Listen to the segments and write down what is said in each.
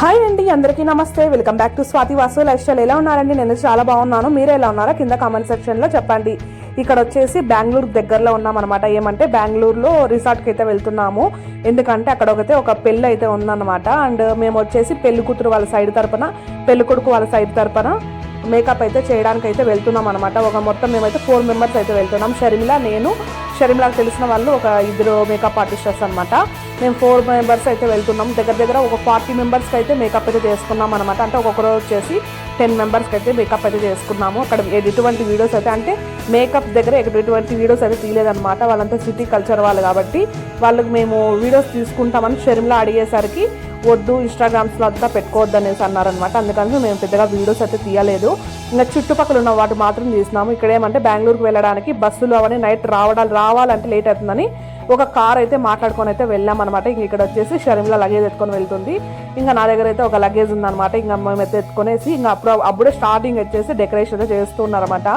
Hi అండి అందరికీ నమస్తే. Welcome back to Swathi Vasu lifestyle ఎలా ఉన్నారండి? నేను చాలా బాగున్నాను. మీరు ఎలా ఉన్నారో? కింద కామెంట్ సెక్షన్లో చెప్పండి. ఇక్కడ వచ్చేసి బెంగళూరు దగ్గరలో ఉన్నాం అనమాట ఏమంటే బెంగళూరులో రిసార్ట్కి అయితే వెళ్తున్నాము. ఎందుకంటే అక్కడ ఒకతే ఒక పెళ్ళి అయితే ఉందన్నమాట. అండ్ మేము వచ్చేసి పెళ్ళి కూతురు వాళ్ళ సైడ్ తరపున పెళ్ళి కొడుకు వాళ్ళ సైడ్ తరపున మేకప్ అయితే చేయడానికి అయితే వెళ్తున్నాం అనమాట ఒక మొత్తం మేమైతే ఫోర్ మెంబర్స్ అయితే వెళ్తున్నాం. షర్మిల నేను. షర్మిలకు తెలిసిన వాళ్ళు ఒక ఇద్దరు మేకప్ ఆర్టిస్టర్స్ అనమాట మేము ఫోర్ మెంబర్స్ అయితే వెళ్తున్నాం. దగ్గర దగ్గర ఒక ఫార్టీ మెంబర్స్కి అయితే మేకప్ అయితే చేసుకున్నాం అనమాట అంటే ఒక్కొక్క రోజు వచ్చేసి టెన్ మెంబర్స్కి అయితే మేకప్ అయితే చేసుకున్నాము. అక్కడ ఎటువంటి వీడియోస్ అయితే అంటే మేకప్ దగ్గర ఎటువంటి వీడియోస్ అయితే తీయలేదన్నమాట. వాళ్ళంతా సిటీ కల్చర్ వాళ్ళు కాబట్టి వాళ్ళకి మేము వీడియోస్ తీసుకుంటామని షర్మిల అడిగేసరికి వద్దు ఇన్స్టాగ్రామ్స్లో అంతా పెట్టుకోవద్దు అనేసి అన్నారనమాట అందుకని మేము పెద్దగా వీడియోస్ అయితే తీయలేదు. ఇంకా చుట్టుపక్కల ఉన్న వాటి మాత్రం తీసినాము. ఇక్కడ ఏమంటే బెంగళూరుకి వెళ్ళడానికి బస్సులు అవన్నీ నైట్ రావడాలు రావాలంటే లేట్ అవుతుందని ఒక కార్ అయితే మాట్లాడుకొని అయితే వెళ్ళామన్నమాట. ఇంక ఇక్కడ వచ్చేసి షర్మిల లగేజ్ ఎత్తుకొని వెళ్తుంది. ఇంకా నా దగ్గర అయితే ఒక లగేజ్ ఉందన్నమాట. ఇంకా మేము అయితే ఎత్తుకొనేసి ఇంకా అప్పుడు అప్పుడే స్టార్టింగ్ వచ్చేసి డెకరేషన్ అయితే చేస్తున్నారన్నమాట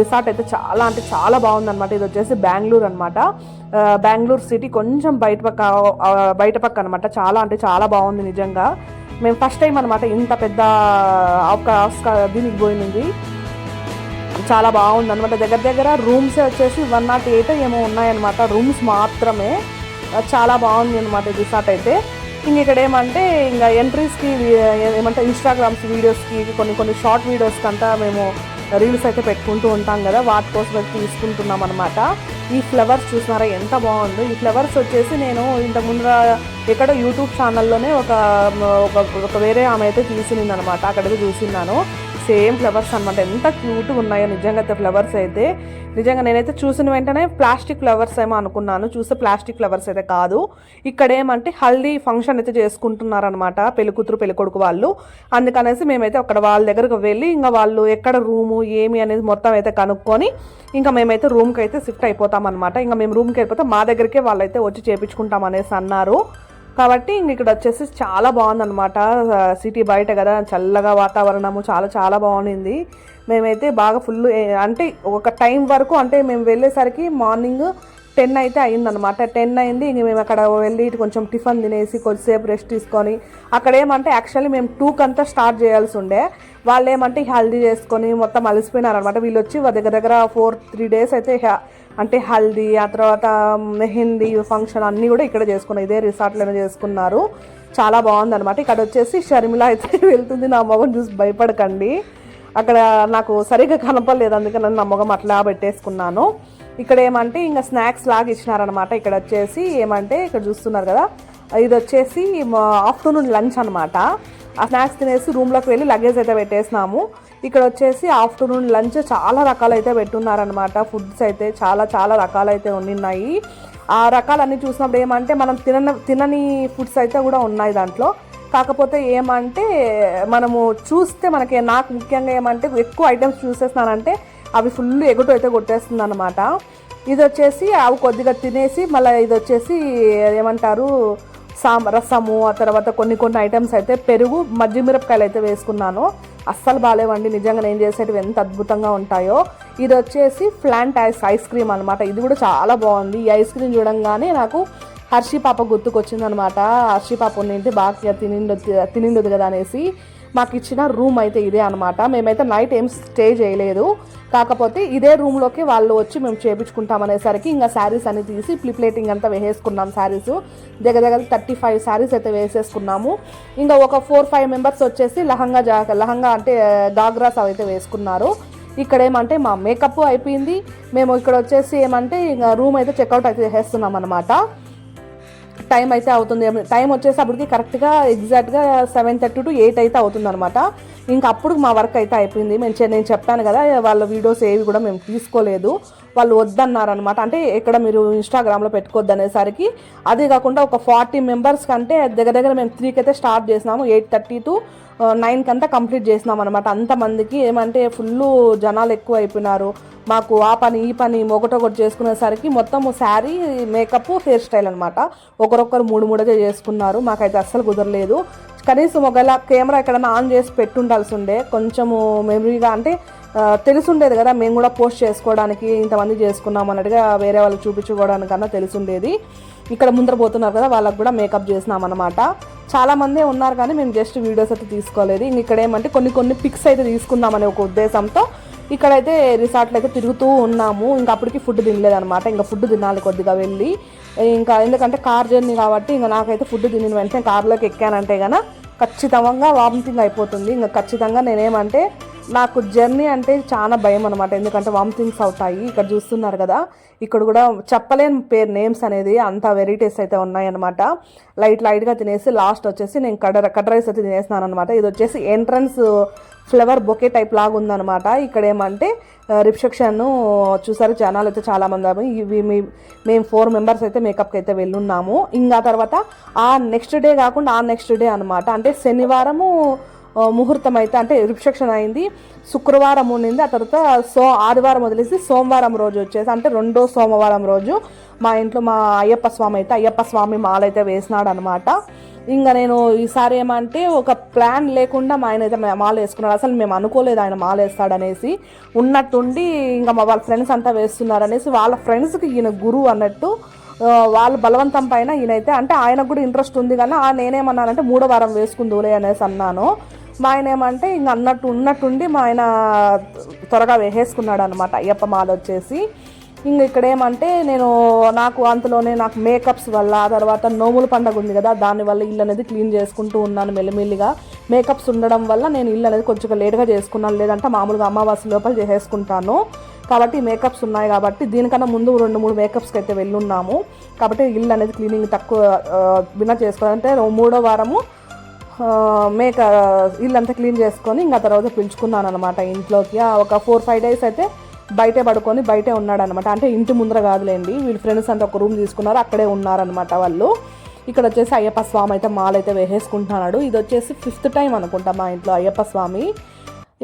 రిసార్ట్ అయితే చాలా అంటే చాలా బాగుందన్నమాట. ఇది వచ్చేసి బెంగళూరు అనమాట బెంగళూరు సిటీ కొంచెం బయట పక్క బయట పక్క అనమాట చాలా అంటే చాలా బాగుంది నిజంగా. మేము ఫస్ట్ టైం అనమాట ఇంత పెద్ద దీనికి పోయింది చాలా బాగుంది అనమాట దగ్గర దగ్గర రూమ్స్ వచ్చేసి వన్ నాట్ ఎయిట్ ఏమో ఉన్నాయన్నమాట. రూమ్స్ మాత్రమే. చాలా బాగుంది అనమాట రిసార్ట్ అయితే. ఇంక ఇక్కడ ఏమంటే ఇంకా ఎంట్రీస్కి ఏమంటే ఇన్స్టాగ్రామ్స్ వీడియోస్కి కొన్ని కొన్ని షార్ట్ వీడియోస్కి అంతా మేము రీల్స్ అయితే పెట్టుకుంటూ ఉంటాం కదా వాటి కోసం అయితే తీసుకుంటున్నాం అనమాట ఈ ఫ్లవర్స్ చూసినారా ఎంత బాగుందో. ఈ ఫ్లవర్స్ వచ్చేసి నేను ఇంతకు ముందర ఎక్కడో యూట్యూబ్ ఛానల్లోనే ఒక ఒక ఒక వేరే ఆమె అయితే తీసింది అనమాట అక్కడైతే చూసిన్నాను. సేమ్ ఫ్లవర్స్ అనమాట ఎంత క్యూట్గా ఉన్నాయో నిజంగా అయితే ఫ్లవర్స్ అయితే. నిజంగా నేనైతే చూసిన వెంటనే ప్లాస్టిక్ ఫ్లవర్స్ ఏమో అనుకున్నాను. చూస్తే ప్లాస్టిక్ ఫ్లవర్స్ అయితే కాదు. ఇక్కడ ఏమంటే హల్దీ ఫంక్షన్ అయితే చేసుకుంటున్నారనమాట పెళ్ళికూతురు పెళ్ళికొడుకు వాళ్ళు. అందుకనేసి మేమైతే అక్కడ వాళ్ళ దగ్గరకు వెళ్ళి ఇంకా వాళ్ళు ఎక్కడ రూము ఏమి అనేది మొత్తం అయితే కనుక్కొని ఇంకా మేమైతే రూమ్కి అయితే షిఫ్ట్ అయిపోతాం అనమాట ఇంకా మేము రూమ్కి వెళ్ళిపోతే మా దగ్గరికే వాళ్ళైతే వచ్చి చేపించుకుంటాం అనేసి అన్నారు. కాబట్టి ఇంక ఇక్కడ వచ్చేసి చాలా బాగుందన్నమాట. సిటీ బయట కదా చల్లగా వాతావరణము చాలా చాలా బాగుంది మేమైతే బాగా ఫుల్ అంటే ఒక టైం వరకు అంటే మేము వెళ్ళేసరికి మార్నింగ్ టెన్ అయితే అయిందనమాట టెన్ అయింది ఇంక మేము అక్కడ వెళ్ళి ఇటు కొంచెం టిఫిన్ తినేసి కొద్దిసేపు రెస్ట్ తీసుకొని అక్కడ ఏమంటే యాక్చువల్లీ మేము టూకి అంతా స్టార్ట్ చేయాల్సి ఉండే. వాళ్ళు ఏమంటే హెల్దీ చేసుకొని మొత్తం అలసిపోయినారనమాట వీళ్ళు వచ్చి దగ్గర దగ్గర ఫోర్ త్రీ డేస్ అయితే అంటే హల్దీ ఆ తర్వాత మెహందీ ఫంక్షన్ అన్నీ కూడా ఇక్కడ చేసుకున్నాయి ఇదే రిసార్ట్లోనే చేసుకున్నారు. చాలా బాగుందనమాట ఇక్కడ వచ్చేసి షర్మిల అయితే వెళ్తుంది. నా మొగం చూసి భయపడకండి. అక్కడ నాకు సరిగ్గా కనపడలేదు. అందుకని నా మొగం అట్లా పెట్టేసుకున్నాను. ఇక్కడ ఏమంటే ఇంకా స్నాక్స్ లాగా ఇచ్చినారనమాట ఇక్కడ వచ్చేసి ఏమంటే ఇక్కడ చూస్తున్నారు కదా ఇది వచ్చేసి ఆఫ్టర్నూన్ లంచ్ అనమాట ఆ స్నాక్స్ తినేసి రూమ్లోకి వెళ్ళి లగేజ్ అయితే పెట్టేసినాము. ఇక్కడ వచ్చేసి ఆఫ్టర్నూన్ లంచ్ చాలా రకాలైతే పెట్టున్నారనమాట ఫుడ్స్ అయితే చాలా చాలా రకాలైతే ఉన్నాయి ఆ రకాలన్నీ చూసినప్పుడు ఏమంటే మనం తిన తినని ఫుడ్స్ అయితే కూడా ఉన్నాయి దాంట్లో. కాకపోతే ఏమంటే మనము చూస్తే మనకి నాకు ముఖ్యంగా ఏమంటే ఎక్కువ ఐటమ్స్ చూసేస్తున్నానంటే అవి ఫుల్ ఎగుటు అయితే కొట్టేస్తుంది అనమాట ఇది వచ్చేసి అవి కొద్దిగా తినేసి మళ్ళీ ఇది వచ్చేసి ఏమంటారు? సాం రసము ఆ తర్వాత కొన్ని కొన్ని ఐటమ్స్ అయితే పెరుగు మజ్జి మిరపకాయలు అయితే వేసుకున్నాను. అస్సలు బాగాలేవండి నిజంగా నేను చేసేటివి ఎంత అద్భుతంగా ఉంటాయో. ఇది వచ్చేసి ఫ్లాంట్ ఐస్ ఐస్ క్రీమ్ అనమాట ఇది కూడా చాలా బాగుంది. ఈ ఐస్ క్రీమ్ చూడంగానే నాకు హర్షీ పాప గుర్తుకొచ్చిందనమాట హర్షీ పాప ఉన్నింటి బాగా తినిండు తినిండదు కదా అనేసి. మాకు ఇచ్చిన రూమ్ అయితే ఇదే అనమాట మేమైతే నైట్ ఏం స్టే చేయలేదు. కాకపోతే ఇదే రూమ్లోకి వాళ్ళు వచ్చి మేము చేపించుకుంటాం అనేసరికి ఇంకా శారీస్ అన్ని తీసి ప్లిప్లేటింగ్ అంతా వేసేసుకున్నాం శారీస్ దగ్గర దగ్గర థర్టీ ఫైవ్ శారీస్ అయితే వేసేసుకున్నాము. ఇంకా ఒక ఫోర్ ఫైవ్ మెంబర్స్ వచ్చేసి లహంగా జా లహంగా అంటే గాగ్రాస్ అవి అయితే వేసుకున్నారు. ఇక్కడ ఏమంటే మా మేకప్ అయిపోయింది. మేము ఇక్కడ వచ్చేసి ఏమంటే ఇంకా రూమ్ అయితే చెక్అవుట్ అయితే చేసేస్తున్నాం అనమాట టైం అయితే అవుతుంది. టైం వచ్చేసప్పటికి కరెక్ట్గా ఎగ్జాక్ట్గా సెవెన్ థర్టీ టు ఎయిట్ అయితే అవుతుంది అనమాట ఇంకా అప్పుడు మా వర్క్ అయితే అయిపోయింది. మేము నేను చెప్పాను కదా వాళ్ళ వీడియోస్ ఏవి కూడా మేము తీసుకోలేదు. వాళ్ళు వద్దన్నారనమాట అంటే ఇక్కడ మీరు ఇన్స్టాగ్రామ్లో పెట్టుకోవద్దు అనేసరికి అదే కాకుండా ఒక ఫార్టీ మెంబర్స్ కంటే దగ్గర దగ్గర మేము త్రీకి అయితే స్టార్ట్ చేసినాము ఎయిట్ థర్టీ టు నైన్ కంతా కంప్లీట్ చేసినాం అనమాట అంతమందికి ఏమంటే ఫుల్ జనాలు ఎక్కువ అయిపోయినారు మాకు ఆ పని ఈ పని ఒకటొకటి చేసుకునేసరికి మొత్తం శారీ మేకప్ హెయిర్ స్టైల్ అనమాట ఒకరొకరు మూడు మూడగా చేసుకున్నారు. మాకైతే అస్సలు కుదరలేదు. కనీసం ఒకవేళ కెమెరా ఎక్కడైనా ఆన్ చేసి పెట్టుండాల్సి ఉండే కొంచెము మెమరీగా అంటే తెలుసుండేది కదా మేము కూడా పోస్ట్ చేసుకోవడానికి ఇంతమంది చేసుకున్నాం అన్నట్టుగా వేరే వాళ్ళకి చూపించుకోవడానికన్నా తెలుసుండేది. ఇక్కడ ముందర పోతున్నారు కదా వాళ్ళకి కూడా మేకప్ చేసినాం అనమాట ఉన్నారు కానీ మేము జస్ట్ వీడియోస్ అయితే తీసుకోలేదు. ఇంక ఇక్కడ ఏమంటే కొన్ని కొన్ని పిక్స్ అయితే తీసుకుందామనే ఒక ఉద్దేశంతో ఇక్కడైతే రిసార్ట్లో అయితే తిరుగుతూ ఉన్నాము. ఇంకా అప్పటికి ఫుడ్ తినలేదనమాట ఇంకా ఫుడ్ తినాలి కొద్దిగా వెళ్ళి. ఇంకా ఎందుకంటే కార్ జర్నీ కాబట్టి ఇంకా నాకైతే ఫుడ్ తినిన వెంటనే కార్లోకి ఎక్కానంటే కనుక ఖచ్చితంగా వామిటింగ్ అయిపోతుంది. ఇంకా ఖచ్చితంగా నేనేమంటే నాకు జర్నీ అంటే చాలా భయం అనమాట ఎందుకంటే వామిటింగ్స్ అవుతాయి. ఇక్కడ చూస్తున్నారు కదా. ఇక్కడ కూడా చెప్పలేని పేరు నేమ్స్ అనేది అంత వెరైటీస్ అయితే ఉన్నాయన్నమాట లైట్ లైట్గా తినేసి లాస్ట్ వచ్చేసి నేను కడ కడ్ రైస్ అయితే తినేస్తున్నాను అనమాట ఇది వచ్చేసి ఎంట్రన్స్ ఫ్లవర్ బొకే టైప్ లాగా ఉందన్నమాట. ఇక్కడ ఏమంటే రిసెప్షన్ చూసారు జనాలు అయితే చాలామంది ఇవి మీ మేము ఫోర్ మెంబర్స్ అయితే మేకప్కి అయితే వెళ్ళున్నాము. ఇంకా తర్వాత ఆ నెక్స్ట్ డే కాకుండా ఆ నెక్స్ట్ డే అనమాట అంటే శనివారము ముహూర్తం అయితే అంటే రిసెప్షన్ అయింది. శుక్రవారం ఉండింది. ఆ తర్వాత సో ఆదివారం వదిలేసి సోమవారం రోజు వచ్చేసి అంటే రెండో సోమవారం రోజు మా ఇంట్లో మా అయ్యప్ప స్వామి అయితే అయ్యప్ప స్వామి మాలైతే వేసినాడు అనమాట ఇంకా నేను ఈసారి ఏమంటే ఒక ప్లాన్ లేకుండా మా ఆయన అయితే మాల వేసుకున్నాడు. అసలు మేము అనుకోలేదు ఆయన మాల వేస్తాడనేసి. ఉన్నట్టుండి ఇంకా మా వాళ్ళ ఫ్రెండ్స్ అంతా వేస్తున్నారు అనేసి వాళ్ళ ఫ్రెండ్స్కి ఈయన గురువు అన్నట్టు వాళ్ళు వాళ్ళ బలవంతం పైన ఈయనైతే అంటే ఆయనకు కూడా ఇంట్రెస్ట్ ఉంది కానీ నేనేమన్నానంటే మూడో వారం వేసుకుందులే అనేసి అన్నాను. మా ఆయన ఏమంటే ఇంక అన్నట్టు ఉన్నట్టుండి మా ఆయన త్వరగా వేసేసుకున్నాడు అనమాట అయ్యప్ప మాల వచ్చేసి. ఇంక ఇక్కడ ఏమంటే నేను నాకు అంతలోనే నాకు మేకప్స్ వల్ల ఆ తర్వాత నోముల పండగ ఉంది కదా దానివల్ల ఇల్లు అనేది క్లీన్ చేసుకుంటూ ఉన్నాను మెల్లిమెల్లిగా. మేకప్స్ ఉండడం వల్ల నేను ఇల్లు అనేది కొంచెం లేట్గా చేసుకున్నాను లేదంటే మామూలుగా అమావాస్య లోపల చేసేసుకుంటాను. కాబట్టి మేకప్స్ ఉన్నాయి కాబట్టి దీనికన్నా ముందు రెండు మూడు మేకప్స్కి అయితే వెళ్ళున్నాము. కాబట్టి ఇల్లు అనేది క్లీనింగ్ తక్కువ విన చేసుకోవాలంటే మూడో వారము మేక ఇల్లంతా క్లీన్ చేసుకొని ఇంకా తర్వాత పిలుచుకున్నాను అనమాట ఇంట్లోకి ఒక ఫోర్ ఫైవ్ డేస్ అయితే బయటే పడుకొని బయటే ఉన్నాడు అనమాట అంటే ఇంటి ముందర కాదులేండి వీళ్ళ ఫ్రెండ్స్ అంతా ఒక రూమ్ తీసుకున్నారు అక్కడే ఉన్నారనమాట వాళ్ళు. ఇక్కడ వచ్చేసి అయ్యప్ప స్వామి అయితే మాల అయితే వేసేసుకుంటున్నాడు. ఇది వచ్చేసి ఫిఫ్త్ టైం అనుకుంటా మా ఇంట్లో అయ్యప్ప స్వామి.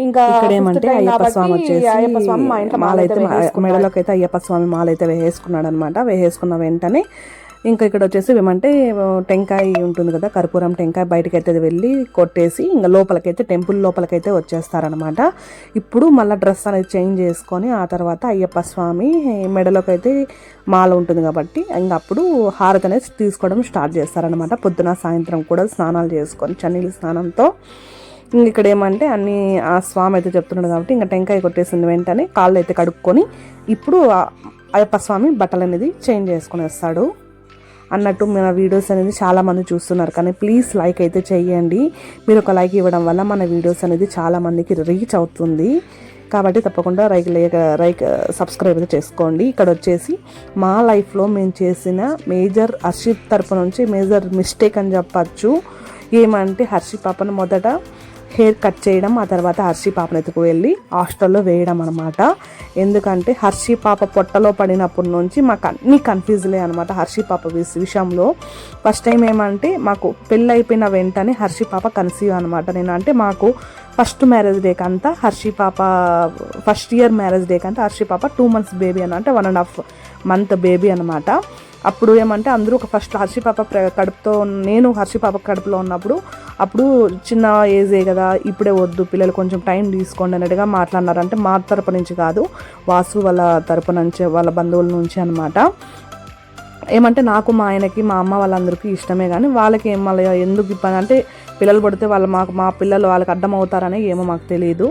ఇంకా ఇక్కడ fifth ఏమంటే time అయ్యప్ప స్వామి వచ్చేసి అయ్యప్ప స్వామి మా ఇంట్లో మాల అయితే వేసేసుకున్నాడు. మెడలోకి అయితే అయ్యప్ప స్వామి మాల అయితే వేసేసుకున్నాడు అనమాట వేసేసుకున్న వెంటనే ఇంకా ఇక్కడ వచ్చేసి ఏమంటే టెంకాయ ఉంటుంది కదా కర్పూరం టెంకాయ బయటకైతే అయితే వెళ్ళి కొట్టేసి ఇంకా లోపలికైతే టెంపుల్ లోపలికైతే వచ్చేస్తారనమాట ఇప్పుడు మళ్ళీ డ్రెస్ అనేది చేంజ్ చేసుకొని ఆ తర్వాత అయ్యప్ప స్వామి మెడలోకి అయితే మాల ఉంటుంది కాబట్టి ఇంకా అప్పుడు హారతి అనేది తీసుకోవడం స్టార్ట్ చేస్తారనమాట పొద్దున సాయంత్రం కూడా స్నానాలు చేసుకొని చన్నీళ్ళ స్నానంతో. ఇక్కడ ఏమంటే అన్ని ఆ స్వామి అయితే చెప్తున్నాడు కాబట్టి ఇంకా టెంకాయ కొట్టేసింది వెంటనే కాళ్ళు అయితే కడుక్కొని ఇప్పుడు అయ్యప్ప స్వామి బట్టలు అనేది చేంజ్ చేసుకుని వస్తాడు. అన్నట్టు మన వీడియోస్ అనేది చాలామంది చూస్తున్నారు. కానీ ప్లీజ్ లైక్ అయితే చేయండి. మీరు ఒక లైక్ ఇవ్వడం వల్ల మన వీడియోస్ అనేది చాలామందికి రీచ్ అవుతుంది. కాబట్టి తప్పకుండా లైక్ లేక లైక్ సబ్స్క్రైబ్ అయితే చేసుకోండి. ఇక్కడ వచ్చేసి మా లైఫ్లో మేము చేసిన మేజర్ హర్షిత్ తరపు నుంచి మేజర్ మిస్టేక్ అని చెప్పచ్చు. ఏమంటే హర్షిత్ పాపను మొదట హెయిర్ కట్ చేయడం ఆ తర్వాత హర్షి పాపను ఎత్తుకు వెళ్ళి హాస్టల్లో వేయడం అనమాట ఎందుకంటే హర్షి పాప పొట్టలో పడినప్పటి నుంచి మాకు అన్ని కన్ఫ్యూజ్లే అనమాట హర్షి పాప విష- విషయంలో. ఫస్ట్ టైం ఏమంటే మాకు పెళ్ళి అయిపోయిన వెంటనే హర్షి పాప కన్సీవ్ అనమాట నేను అంటే మాకు ఫస్ట్ మ్యారేజ్ డేకి అంతా హర్షి పాప ఫస్ట్ ఇయర్ మ్యారేజ్ డే కంతా హర్షి పాప టూ మంత్స్ బేబీ అని అంటే one and half month baby అనమాట అప్పుడు ఏమంటే అందరూ ఒక ఫస్ట్ హర్షి పాప కడుపుతో నేను హర్షి పాప కడుపులో ఉన్నప్పుడు అప్పుడు చిన్న ఏజే కదా ఇప్పుడే వద్దు పిల్లలు కొంచెం టైం తీసుకోండి అన్నట్టుగా మాట్లాడినారంటే మా తరపు నుంచి కాదు వాసు వాళ్ళ తరపు నుంచి వాళ్ళ బంధువుల నుంచి అనమాట ఏమంటే నాకు మా ఆయనకి మా అమ్మ వాళ్ళందరికీ ఇష్టమే కానీ వాళ్ళకి ఏం మళ్ళీ ఎందుకు ఇబ్బంది? అంటే పిల్లలు పడితే వాళ్ళు మాకు మా పిల్లలు వాళ్ళకి అడ్డం అవుతారని ఏమో మాకు తెలియదు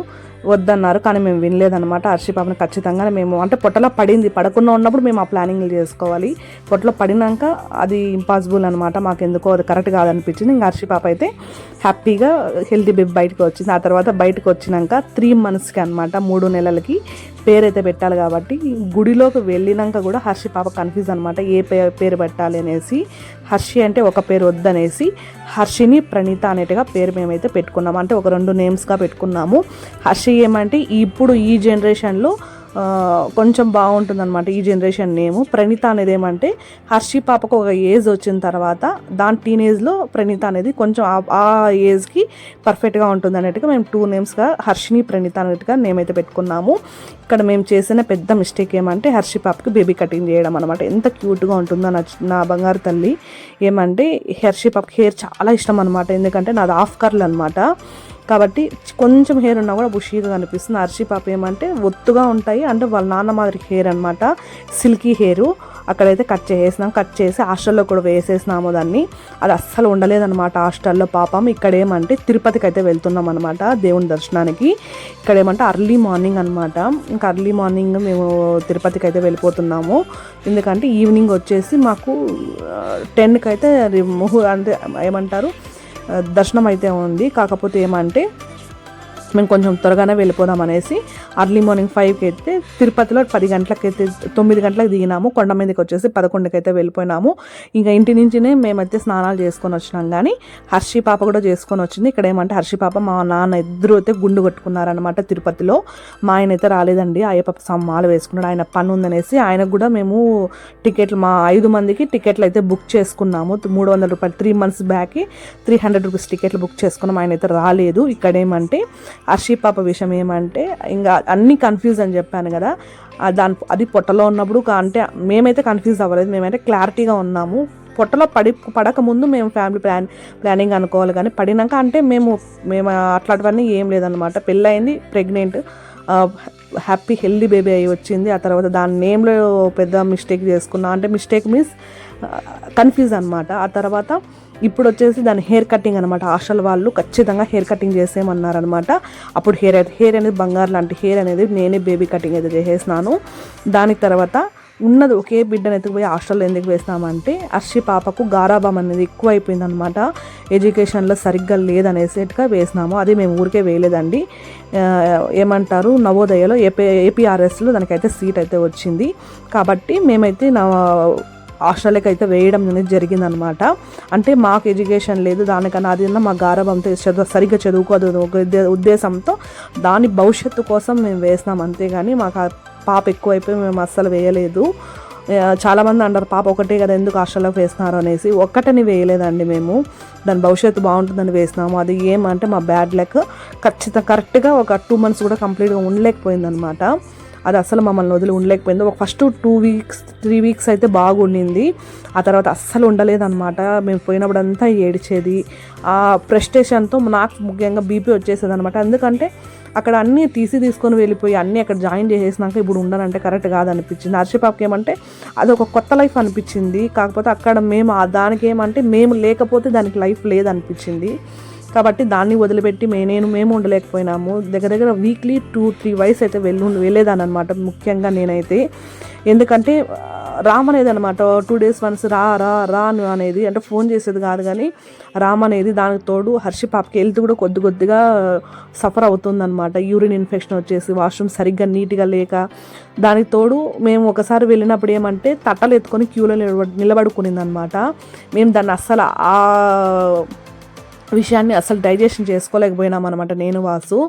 వద్దన్నారు కానీ మేము వినలేదన్నమాట. హర్షిపాపని ఖచ్చితంగా మేము అంటే పొట్టలో పడింది. పడకుండా ఉన్నప్పుడు మేము ఆ ప్లానింగ్లు చేసుకోవాలి. పొట్టలో పడినాక అది ఇంపాసిబుల్ అనమాట మాకు ఎందుకో అది కరెక్ట్ కాదనిపించింది. ఇంకా హర్షి పాప అయితే హ్యాపీగా హెల్తీ బేబీ బయటకు వచ్చింది. ఆ తర్వాత బయటకు వచ్చినాక త్రీ మంత్స్కి అనమాట మూడు నెలలకి పేరైతే పెట్టాలి కాబట్టి గుడిలోకి వెళ్ళినాక కూడా హర్షి పాప కన్ఫ్యూజ్ అనమాట ఏ పే పేరు పెట్టాలి అనేసి హర్షి అంటే ఒక పేరు వద్దనేసి హర్షిని ప్రణీత అనేట్టుగా పేరు మేమైతే పెట్టుకున్నాము. అంటే ఒక రెండు నేమ్స్గా పెట్టుకున్నాము. హర్షి ఏమంటే ఇప్పుడు ఈ జనరేషన్లో కొంచెం బాగుంటుంది అనమాట ఈ జనరేషన్ నేము. ప్రణీత అనేది ఏమంటే హర్షి పాపకు ఒక ఏజ్ వచ్చిన తర్వాత దాని టీనేజ్లో ప్రణీత అనేది కొంచెం ఆ- ఏజ్కి పర్ఫెక్ట్గా ఉంటుంది అన్నట్టుగా మేము టూ నేమ్స్గా హర్షిని ప్రణీత అన్నట్టుగా నేమైతే పెట్టుకున్నాము. ఇక్కడ మేము చేసిన పెద్ద మిస్టేక్ ఏమంటే హర్షి పాపకి బేబీ కటింగ్ చేయడం అనమాట ఎంత క్యూట్గా ఉంటుందో నా నా బంగారు తల్లి. ఏమంటే హర్షి పాపకి హెయిర్ చాలా ఇష్టం అనమాట ఎందుకంటే నాది ఆఫ్ కర్ల్ అనమాట కాబట్టి కొంచెం హెయిర్ ఉన్నా కూడా బుషీగా కనిపిస్తుంది. అర్షి పాప ఏమంటే ఒత్తుగా ఉంటాయి. అంటే వాళ్ళ నాన్న మాదిరి హెయిర్ అనమాట సిల్కీ హెయిర్. అక్కడైతే కట్ చేసేసినాం. కట్ చేసి హాస్టల్లో కూడా వేసేసినాము దాన్ని. అది అస్సలు ఉండలేదన్నమాట హాస్టల్లో పాపం. ఇక్కడ ఏమంటే తిరుపతికి అయితే వెళ్తున్నాం అనమాట దేవుని దర్శనానికి. ఇక్కడ ఏమంటే అర్లీ మార్నింగ్ అనమాట ఇంకా అర్లీ మార్నింగ్ మేము తిరుపతికి అయితే వెళ్ళిపోతున్నాము. ఎందుకంటే ఈవినింగ్ వచ్చేసి మాకు టెన్కి అయితే రి- ముహు అంటే ఏమంటారు? దర్శనం అయితే ఉంది. కాకపోతే ఏమంటే మేము కొంచెం త్వరగానే వెళ్ళిపోదాం అనేసి అర్లీ మార్నింగ్ ఫైవ్కి అయితే తిరుపతిలో పది గంటలకి అయితే తొమ్మిది గంటలకు దిగినాము. కొండ మీదకి వచ్చేసి పదకొండుకి అయితే వెళ్ళిపోయినాము. ఇంకా ఇంటి నుంచినే మేమైతే స్నానాలు చేసుకొని వచ్చినాం. కానీ హర్షి పాప కూడా చేసుకొని వచ్చింది. ఇక్కడ ఏమంటే హర్షి పాప మా నాన్న ఇద్దరు అయితే గుండు కొట్టుకున్నారనమాట తిరుపతిలో. మా ఆయన అయితే రాలేదండి. అయ్యప్ప సమ్మాలు వేసుకున్నాడు. ఆయన పని ఉందనేసి ఆయనకు కూడా మేము టికెట్లు మా ఐదు మందికి టికెట్లు అయితే బుక్ చేసుకున్నాము. మూడు వందల రూపాయలు త్రీ మంత్స్ బ్యాక్కి త్రీ హండ్రెడ్ రూపీస్ టికెట్లు బుక్ చేసుకున్నాం. ఆయన అయితే రాలేదు. ఇక్కడ ఏమంటే హర్షి పాప విషయం ఏమంటే ఇంకా అన్నీ కన్ఫ్యూజ్ అని చెప్పాను కదా దాని అది పొట్టలో ఉన్నప్పుడు అంటే మేమైతే కన్ఫ్యూజ్ అవ్వలేదు మేమైతే క్లారిటీగా ఉన్నాము. పొట్టలో పడి పడక ముందు మేము ఫ్యామిలీ ప్లాన్ ప్లానింగ్ అనుకోవాలి కానీ పడినాక అంటే మేము మేము అట్లాంటివన్నీ ఏం లేదనమాట పెళ్ళయింది ప్రెగ్నెంట్ హ్యాపీ హెల్దీ బేబీ అయి వచ్చింది. ఆ తర్వాత దాని నేమ్లో పెద్ద మిస్టేక్ చేసుకున్నా. అంటే మిస్టేక్ మీన్స్ కన్ఫ్యూజ్ అనమాట ఆ తర్వాత ఇప్పుడు వచ్చేసి దాని హెయిర్ కటింగ్ అనమాట హాస్టల్ వాళ్ళు ఖచ్చితంగా హెయిర్ కటింగ్ చేసేయమన్నారనమాట అప్పుడు హెయిర్ అయితే హెయిర్ అనేది బంగారు లాంటి హెయిర్ అనేది నేనే బేబీ కటింగ్ అయితే చేసేసినాను. దాని తర్వాత ఉన్నది ఒకే బిడ్డను ఎత్తుకుపోయి హాస్టల్లో ఎందుకు వేసినామంటే అర్షి పాపకు గారాబం అనేది ఎక్కువ అయిపోయింది అనమాట ఎడ్యుకేషన్లో సరిగ్గా లేదనేసేట్టుగా వేసినాము. అది మేము ఊరికే వేయలేదండి. ఏమంటారు నవోదయలో ఏపీ ఏపీఆర్ఎస్లో దానికైతే సీట్ అయితే వచ్చింది. కాబట్టి మేమైతే నా హాస్టల్కి అయితే వేయడం అనేది జరిగిందనమాట. అంటే మాకు ఎడ్యుకేషన్ లేదు దానికన్నా అది మా గారభంతో చదువు సరిగ్గా చదువుకోదు ఒక ఉద్దేశంతో దాని భవిష్యత్తు కోసం మేము వేసినాం అంతేగాని మాకు ఆ పాప ఎక్కువైపోయి మేము అస్సలు వేయలేదు. చాలామంది అంటారు పాప ఒకటే కదా ఎందుకు హాస్టల్లో వేస్తున్నారు? అనేసి. ఒక్కటని వేయలేదండి మేము. దాని భవిష్యత్తు బాగుంటుందని వేసినాము. అది ఏమంటే మా బ్యాడ్ లెక్ ఖచ్చితంగా కరెక్ట్గా ఒక టూ మంత్స్ కూడా కంప్లీట్గా ఉండలేకపోయిందనమాట. అది అస్సలు మమ్మల్ని వదిలి ఉండలేకపోయింది. ఒక first two weeks three weeks అయితే బాగుండింది. ఆ తర్వాత అస్సలు ఉండలేదన్నమాట. మేము పోయినప్పుడంతా ఏడిచేది. ఆ ప్రెస్టేషన్తో నాకు ముఖ్యంగా బీపీ వచ్చేసేది అనమాట ఎందుకంటే అక్కడ అన్నీ తీసి తీసుకొని వెళ్ళిపోయి అన్నీ అక్కడ జాయిన్ చేసేసినాక ఇప్పుడు ఉండనంటే కరెక్ట్ కాదనిపించింది. హర్షపాప్కి ఏమంటే అది ఒక కొత్త లైఫ్ అనిపించింది. కాకపోతే అక్కడ మేము దానికి ఏమంటే మేము లేకపోతే దానికి లైఫ్ లేదనిపించింది. కాబట్టి దాన్ని వదిలిపెట్టి మే నేను మేము ఉండలేకపోయినాము. దగ్గర దగ్గర వీక్లీ టూ త్రీ వైస్ అయితే వెళ్ళు వెళ్ళేదాన్ని అనమాట ముఖ్యంగా నేనైతే. ఎందుకంటే రామనేది అనేది అనమాట టూ డేస్ వన్స్ రా రా రా అనేది అంటే ఫోన్ చేసేది కాదు కానీ రామ్ అనేది దానికి తోడు హర్షి పాపకి హెల్త్ కూడా కొద్ది కొద్దిగా సఫర్ అవుతుందన్నమాట. యూరిన్ ఇన్ఫెక్షన్ వచ్చేసి వాష్రూమ్ సరిగ్గా నీట్గా లేక దానికి తోడు మేము ఒకసారి వెళ్ళినప్పుడు ఏమంటే తట్టలు ఎత్తుకొని క్యూలో నిలబడి నిలబడుకునింది అనమాట మేము దాన్ని అస్సలు ఆ విషయాన్ని అసలు డైజెషన్ చేసుకోలేకపోయినాం అనమాట నేను వాసు.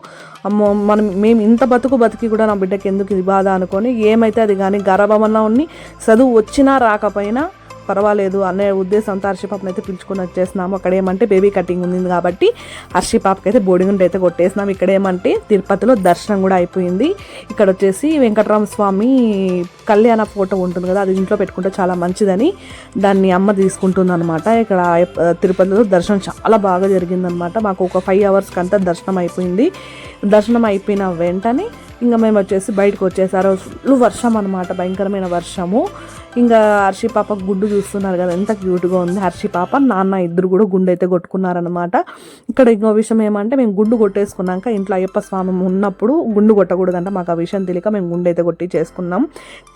మనం మేము ఇంత బతుకు బతికి కూడా నా బిడ్డకి ఎందుకు ఇది బాధ అనుకొని ఏమైతే అది కానీ గర్భమన్నా ఉన్ని చదువు వచ్చినా రాకపోయినా పర్వాలేదు అనే ఉద్దేశంతో హర్షిపాపని అయితే పిలుచుకొని వచ్చేసినాము. అక్కడ ఏమంటే బేబీ కటింగ్ ఉంది కాబట్టి హర్షిపాపకి అయితే బోడిగుంట అయితే కొట్టేసినాం ఇక్కడ ఏమంటే తిరుపతిలో దర్శనం కూడా అయిపోయింది. ఇక్కడ వచ్చేసి వెంకటరామ స్వామి కళ్యాణ ఫోటో ఉంటుంది కదా అది ఇంట్లో పెట్టుకుంటే చాలా మంచిదని దాన్ని అమ్మ తీసుకుంటుంది అనమాట ఇక్కడ తిరుపతిలో దర్శనం చాలా బాగా జరిగిందనమాట మాకు ఒక ఫైవ్ అవర్స్ కంటే దర్శనం అయిపోయింది. దర్శనం అయిపోయిన వెంటనే ఇంకా మేము వచ్చేసి బయటకు వచ్చేసారు. ఫుల్ వర్షం అనమాట భయంకరమైన వర్షము. ఇంకా హర్షి పాప గుడ్డు చూస్తున్నారు కదా ఎంత క్యూట్గా ఉంది హర్షి పాప. నాన్న ఇద్దరు కూడా గుండు అయితే కొట్టుకున్నారనమాట ఇక్కడ ఇంకో విషయం ఏమంటే మేము గుండు కొట్టేసుకున్నాక ఇంట్లో అయ్యప్ప స్వామి ఉన్నప్పుడు గుండు కొట్టకూడదంట. మాకు ఆ విషయం తెలియక మేము గుండు అయితే కొట్టి చేసుకున్నాం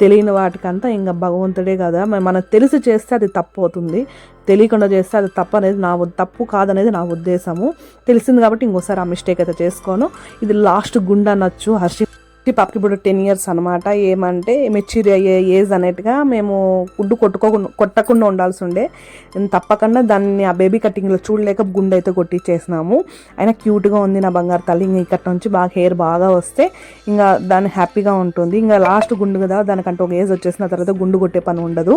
తెలియని వాటికంతా ఇంకా భగవంతుడే కదా. మనకు తెలిసి చేస్తే అది తప్పు అవుతుంది. తెలియకుండా చేస్తే అది తప్పు అనేది నా తప్పు కాదనేది నా ఉద్దేశము. తెలిసింది కాబట్టి ఇంకోసారి ఆ మిస్టేక్ అయితే చేసుకోను. ఇది లాస్ట్ గుండు అనొచ్చు హర్షి ఈ పాపకి ఇప్పుడు టెన్ ఇయర్స్ అనమాట ఏమంటే మెచ్యూర్ అయ్యే ఏజ్ అనేట్టుగా మేము గుడ్డు కొట్టుకోకుండా కొట్టకుండా ఉండాల్సి ఉండే. తప్పకుండా దాన్ని ఆ బేబీ కటింగ్లో చూడలేక గుండె అయితే కొట్టించేసినాము అయినా క్యూట్గా ఉంది నా బంగారు తల్లి. ఇంకా ఇక్కడ నుంచి బాగా హెయిర్ బాగా వస్తే ఇంకా దాన్ని హ్యాపీగా ఉంటుంది. ఇంకా లాస్ట్ గుండు కదా దానికంటే ఒక ఏజ్ వచ్చేసిన తర్వాత గుండు కొట్టే పని ఉండదు.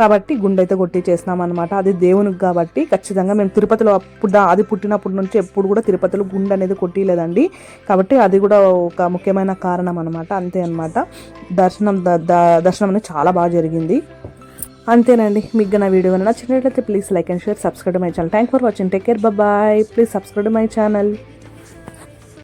కాబట్టి గుండె అయితే కొట్టించేసినాం అనమాట అది దేవునికి కాబట్టి ఖచ్చితంగా మేము తిరుపతిలో అప్పుడు అది పుట్టినప్పటి నుంచి ఎప్పుడు కూడా తిరుపతిలో గుండె అనేది కొట్టిలేదండి. కాబట్టి అది కూడా ఒక ముఖ్యమైన కారణం. అనమాట అంతే అనమాట దర్శనం ద- దర్శనం అనేది చాలా బాగా జరిగింది. అంతేనండి మీకు నా వీడియో నచ్చినట్లయితే please like and share subscribe my channel thank for watching take care bye please subscribe my channel